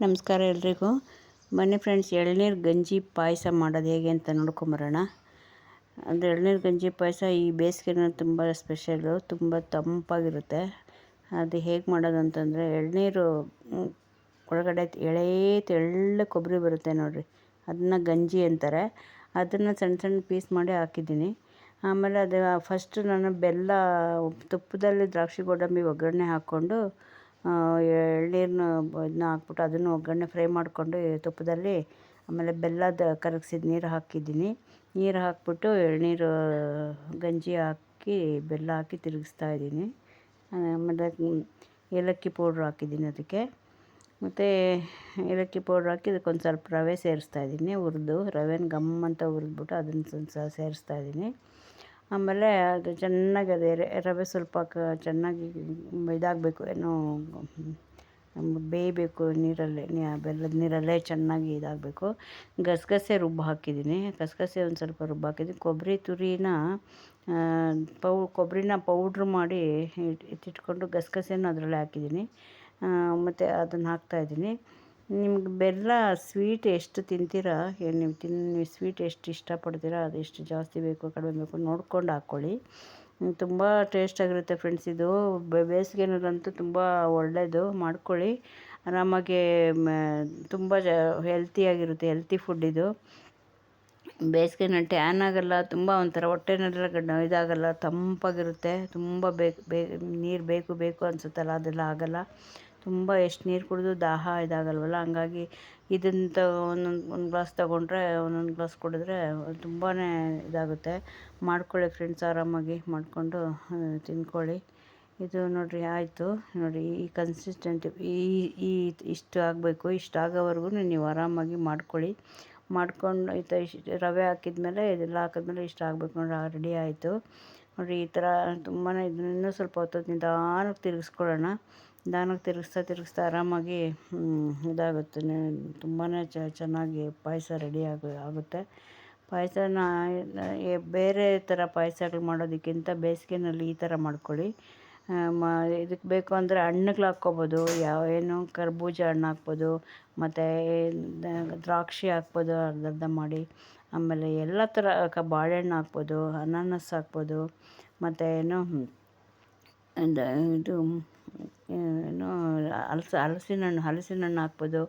ನಮಸ್ಕಾರ ಎಲ್ರಿಗೂ. ಬನ್ನಿ ಫ್ರೆಂಡ್ಸ್, ಎಳ್ನೀರು ಗಂಜಿ ಪಾಯಸ ಮಾಡೋದು ಹೇಗೆ ಅಂತ ನೋಡ್ಕೊಂಬರೋಣ. ಅಂದರೆ ಎಳ್ನೀರು ಗಂಜಿ ಪಾಯಸ ಈ ಬೇಸಿಗೆನ ತುಂಬ ಸ್ಪೆಷಲು, ತುಂಬ ತಂಪಾಗಿರುತ್ತೆ. ಅದು ಹೇಗೆ ಮಾಡೋದು ಅಂತಂದರೆ ಎಳ್ನೀರು ಒಳಗಡೆ ಎಳೇ ತೆಳ್ಳ ಕೊಬ್ಬರಿ ಬರುತ್ತೆ ನೋಡಿರಿ. ಅದನ್ನ ಗಂಜಿ ಅಂತಾರೆ. ಅದನ್ನು ಸಣ್ಣ ಸಣ್ಣ ಪೀಸ್ ಮಾಡಿ ಹಾಕಿದ್ದೀನಿ. ಆಮೇಲೆ ಅದು ಫಸ್ಟು ನಾನು ಬೆಲ್ಲ, ತುಪ್ಪದಲ್ಲಿ ದ್ರಾಕ್ಷಿ ಗೋಡಂಬಿ ಒಗ್ಗರಣೆ ಹಾಕ್ಕೊಂಡು ಎಳ್ನೀರನ್ನ ಇದನ್ನ ಹಾಕ್ಬಿಟ್ಟು ಅದನ್ನು ಒಗ್ಗರಣೆ ಫ್ರೈ ಮಾಡಿಕೊಂಡು ತುಪ್ಪದಲ್ಲಿ ಆಮೇಲೆ ಬೆಲ್ಲದ ಕರಗಿಸಿದ ನೀರು ಹಾಕಿದ್ದೀನಿ. ನೀರು ಹಾಕಿಬಿಟ್ಟು ಎಳನೀರು, ಗಂಜಿ ಹಾಕಿ, ಬೆಲ್ಲ ಹಾಕಿ ತಿರುಗಿಸ್ತಾ ಇದ್ದೀನಿ. ಆಮೇಲೆ ಏಲಕ್ಕಿ ಪೌಡ್ರ್ ಹಾಕಿದ್ದೀನಿ ಅದಕ್ಕೆ. ಮತ್ತು ಏಲಕ್ಕಿ ಪೌಡ್ರ್ ಹಾಕಿ ಅದಕ್ಕೊಂದು ಸ್ವಲ್ಪ ರವೆ ಸೇರಿಸ್ತಾ ಇದ್ದೀನಿ. ಹುರಿದು, ರವೆನ ಗಮ್ ಅಂತ ಹುರಿದ್ಬಿಟ್ಟು ಅದನ್ನು ಸೇರಿಸ್ತಾ ಇದ್ದೀನಿ. ಆಮೇಲೆ ಅದು ಚೆನ್ನಾಗಿ ಅದೇ ರವೆ ಸ್ವಲ್ಪ ಕ ಚೆನ್ನಾಗಿ ಇದಾಗಬೇಕು, ಏನೋ ಬೇಯಬೇಕು ನೀರಲ್ಲಿ ಬೆಲ್ಲದ ನೀರಲ್ಲೇ ಚೆನ್ನಾಗಿ ಇದಾಗಬೇಕು. ಗಸಗಸೆ ರುಬ್ಬಿ ಹಾಕಿದ್ದೀನಿ, ಗಸಗಸೆ ಒಂದು ಸ್ವಲ್ಪ ರುಬ್ಬಿ ಹಾಕಿದ್ದೀನಿ. ಕೊಬ್ಬರಿ ತುರಿನ ಪೌ, ಕೊಬ್ಬರಿನ ಪೌಡ್ರ್ ಮಾಡಿ ಇಟ್ಟಿಟ್ಕೊಂಡು ಗಸಗಸೆನೂ ಅದರಲ್ಲೇ ಹಾಕಿದ್ದೀನಿ. ಮತ್ತು ಅದನ್ನು ಹಾಕ್ತಾಯಿದ್ದೀನಿ ನಿಮ್ಗೆ ಬೆಲ್ಲ ಸ್ವೀಟ್ ಎಷ್ಟು ತಿಂತೀರಾ? ನೀವು ತಿನ್ ಸ್ವೀಟ್ ಎಷ್ಟು ಇಷ್ಟಪಡ್ತೀರಾ? ಅದೆಷ್ಟು ಜಾಸ್ತಿ ಬೇಕು, ಕಡಿಮೆ ಬೇಕು ನೋಡ್ಕೊಂಡು ಹಾಕ್ಕೊಳ್ಳಿ ತುಂಬ ಟೇಸ್ಟಾಗಿರುತ್ತೆ ಫ್ರೆಂಡ್ಸ್ ಇದು. ಬೇಸಿಗೆನಲ್ಲಂತೂ ತುಂಬ ಒಳ್ಳೆಯದು ಮಾಡ್ಕೊಳ್ಳಿ. ನಮಗೆ ತುಂಬ ಜ ಹೆಲ್ತಿಯಾಗಿರುತ್ತೆ ಹೆಲ್ತಿ ಫುಡ್ ಇದು. ಬೇಸಿಗೆನಲ್ಲಿ ಟ್ಯಾನ್ ಆಗೋಲ್ಲ, ತುಂಬ ಒಂಥರ ಹೊಟ್ಟೆನೆಲ್ಲ ಇದಾಗಲ್ಲ, ತಂಪಾಗಿರುತ್ತೆ. ತುಂಬ ಬೇಕು ಬೇ ನೀರು ಬೇಕು ಬೇಕು ಅನಿಸುತ್ತಲ್ಲ, ಅದೆಲ್ಲ ಆಗೋಲ್ಲ. ತುಂಬ ಎಷ್ಟು ನೀರು ಕುಡಿದು ದಾಹ ಇದಾಗಲ್ವಲ್ಲ? ಹಂಗಾಗಿ ಇದನ್ನು ಒಂದೊಂದು, ಒಂದು ಗ್ಲಾಸ್ ತೊಗೊಂಡ್ರೆ ಒಂದೊಂದು ಗ್ಲಾಸ್ ಕುಡಿದ್ರೆ ತುಂಬಾ ಇದಾಗುತ್ತೆ. ಮಾಡ್ಕೊಳ್ಳಿ ಫ್ರೆಂಡ್ಸ್ ಆರಾಮಾಗಿ ಮಾಡಿಕೊಂಡು ತಿಂದ್ಕೊಳ್ಳಿ ಇದು ನೋಡಿರಿ, ಆಯಿತು. ನೋಡಿ ಈ ಕನ್ಸಿಸ್ಟೆಂಟ್ ಈ ಈ ಇಷ್ಟು ಆಗಬೇಕು, ಇಷ್ಟು ಆಗೋವರೆಗೂ ನೀವು ಆರಾಮಾಗಿ ಮಾಡ್ಕೊಳ್ಳಿ. ಮಾಡ್ಕೊಂಡು ಈ ಥರ ಇಷ್ಟು ರವೆ ಹಾಕಿದ್ಮೇಲೆ, ಇದೆಲ್ಲ ಹಾಕಿದ್ಮೇಲೆ ಇಷ್ಟು ಆಗಬೇಕು ನೋಡಿ ರೆಡಿ ಆಯಿತು. ನೋಡಿರಿ, ಈ ಥರ ತುಂಬಾ ಇದನ್ನ ಇನ್ನೂ ಸ್ವಲ್ಪ ಹೊತ್ತು ನಿಧಾನಕ್ಕೆ ತಿರುಗಿಸ್ಕೊಳ್ಳೋಣ. ನಿಧಾನಕ್ಕೆ ತಿರುಗಿಸ್ತಾ ತಿರುಗಿಸ್ತಾ ಆರಾಮಾಗಿ ಇದಾಗುತ್ತೆ. ತುಂಬಾ ಚೆನ್ನಾಗಿ ಪಾಯಸ ರೆಡಿ ಆಗ, ಆಗುತ್ತೆ. ಪಾಯಸನ ಬೇರೆ ಥರ ಪಾಯಸಗಳು ಮಾಡೋದಕ್ಕಿಂತ ಬೇಸಿಗೆನಲ್ಲಿ ಈ ಥರ ಮಾಡ್ಕೊಳ್ಳಿ. ಮ, ಇದಕ್ಕೆ ಬೇಕು ಅಂದರೆ ಹಣ್ಣುಗಳು ಹಾಕ್ಕೊಬೋದು. ಯಾವ, ಏನು, ಕರ್ಬೂಜ ಹಣ್ಣು ಹಾಕ್ಬೋದು. ಮತ್ತು ದ್ರಾಕ್ಷಿ ಹಾಕ್ಬೋದು ಅರ್ಧ ಮಾಡಿ. ಆಮೇಲೆ ಎಲ್ಲ ಥರ ಕ ಬಾಳೆಹಣ್ಣು ಹಾಕ್ಬೋದು, ಅನಾನಸ್ ಹಾಕ್ಬೋದು, ಮತ್ತು ಏನು ಇದು, ಏನು, ಹಲ್ಸ ಹಲಸಿನ ಹಣ್ಣು ಹಲಸಿನ ಹಣ್ಣು ಹಾಕ್ಬೋದು.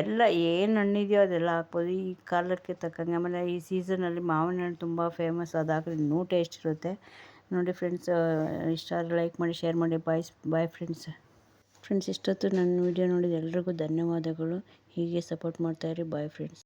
ಎಲ್ಲ ಏನು ಹಣ್ಣಿದೆಯೋ ಅದೆಲ್ಲ ಹಾಕ್ಬೋದು. ಈ ಕಾಲಕ್ಕೆ ತಕ್ಕಂಗೆ ಆಮೇಲೆ ಈ ಸೀಸನಲ್ಲಿ ಮಾವಿನ ಹಣ್ಣು ತುಂಬ ಫೇಮಸ್ ಅದು ಹಾಕಿದ್ರೆ ಇನ್ನೂ ಟೇಸ್ಟ್ ಇರುತ್ತೆ. ನೋಡಿ ಫ್ರೆಂಡ್ಸ್ ಇಷ್ಟ ಆದರೆ ಲೈಕ್ ಮಾಡಿ ಶೇರ್ ಮಾಡಿ. ಬಾಯ್ ಬಾಯ್ ಫ್ರೆಂಡ್ಸ್ ಫ್ರೆಂಡ್ಸ್ ಇಷ್ಟೊತ್ತು ನನ್ನ ವೀಡಿಯೋ ನೋಡಿದ ಎಲ್ರಿಗೂ ಧನ್ಯವಾದಗಳು. ಹೀಗೆ ಸಪೋರ್ಟ್ ಮಾಡ್ತಾಯಿರಿ ಬಾಯ್ ಫ್ರೆಂಡ್ಸ್